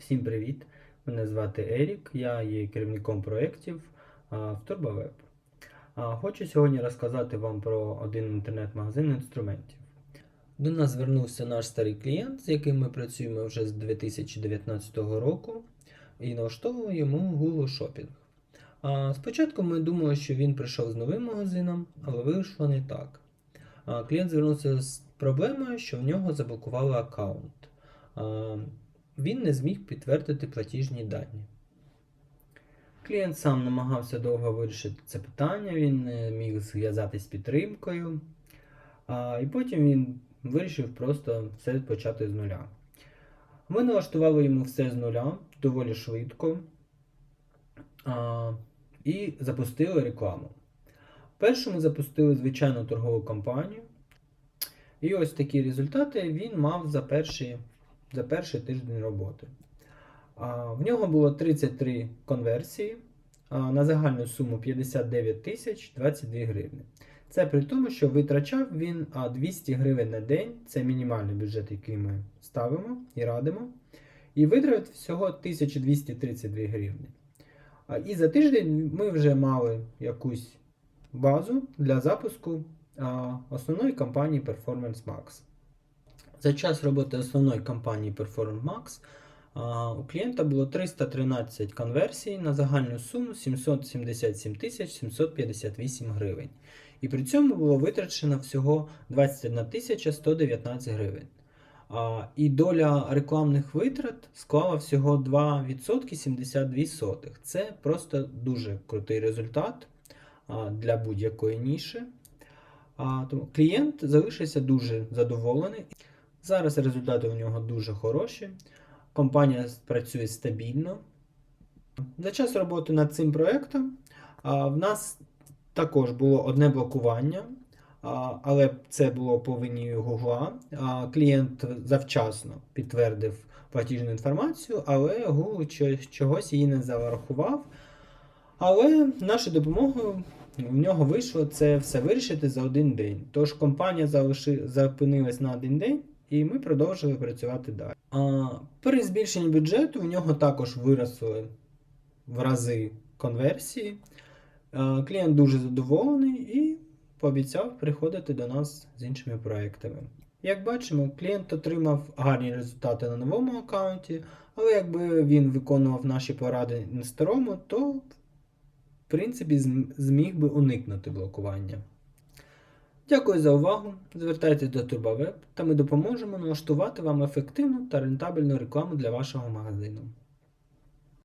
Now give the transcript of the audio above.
Всім привіт! Мене звати Ерік, я є керівником проєктів в TurboWeb. Хочу сьогодні розказати вам про один інтернет-магазин інструментів. До нас звернувся наш старий клієнт, з яким ми працюємо вже з 2019 року, і налаштовував йому Google Shopping. Спочатку ми думали, що він прийшов з новим магазином, але вийшло не так. Клієнт звернувся з проблемою, що в нього заблокували аккаунт. Він не зміг підтвердити платіжні дані. Клієнт сам намагався довго вирішити це питання, він не міг зв'язатись з підтримкою, а, і потім він вирішив просто все почати з нуля. Ми налаштували йому все з нуля доволі швидко а, і запустили рекламу. Першу ми запустили звичайну торгову кампанію. І ось такі результати він мав за перші, за перший тиждень роботи. В нього було 33 конверсії на загальну суму 59 тисяч 22 гривні. Це при тому, що витрачав він 200 гривень на день, це мінімальний бюджет, який ми ставимо і радимо. І витратив всього 1232 гривні. І за тиждень ми вже мали якусь базу для запуску основної кампанії Performance Max. За час роботи основної кампанії Performance Max у клієнта було 313 конверсій на загальну суму 777 тисяч 758 гривень. І при цьому було витрачено всього 21 тисяча 119 гривень. А, і доля рекламних витрат склала всього 2% 72 сотих. Це просто дуже крутий результат а, для будь-якої ніші. А, тому клієнт залишився дуже задоволений. Зараз результати у нього дуже хороші. Компанія працює стабільно. За час роботи над цим проєктом в нас також було одне блокування, але це було по вині Google. А, Клієнт завчасно підтвердив платіжну інформацію, але Google чо- чогось її не зарахував. Але нашою допомогою в нього вийшло це все вирішити за один день. Тож компанія залиши, зупинилась на один день, і ми продовжили працювати далі. А, при збільшенні бюджету в нього також виросли в рази конверсії. Клієнт дуже задоволений і пообіцяв приходити до нас з іншими проектами. Як бачимо, клієнт отримав гарні результати на новому аккаунті, але якби він виконував наші поради на старому, то в принципі зміг би уникнути блокування. Дякую за увагу. Звертайтесь до TurboWeb та ми допоможемо налаштувати вам ефективну та рентабельну рекламу для вашого магазину.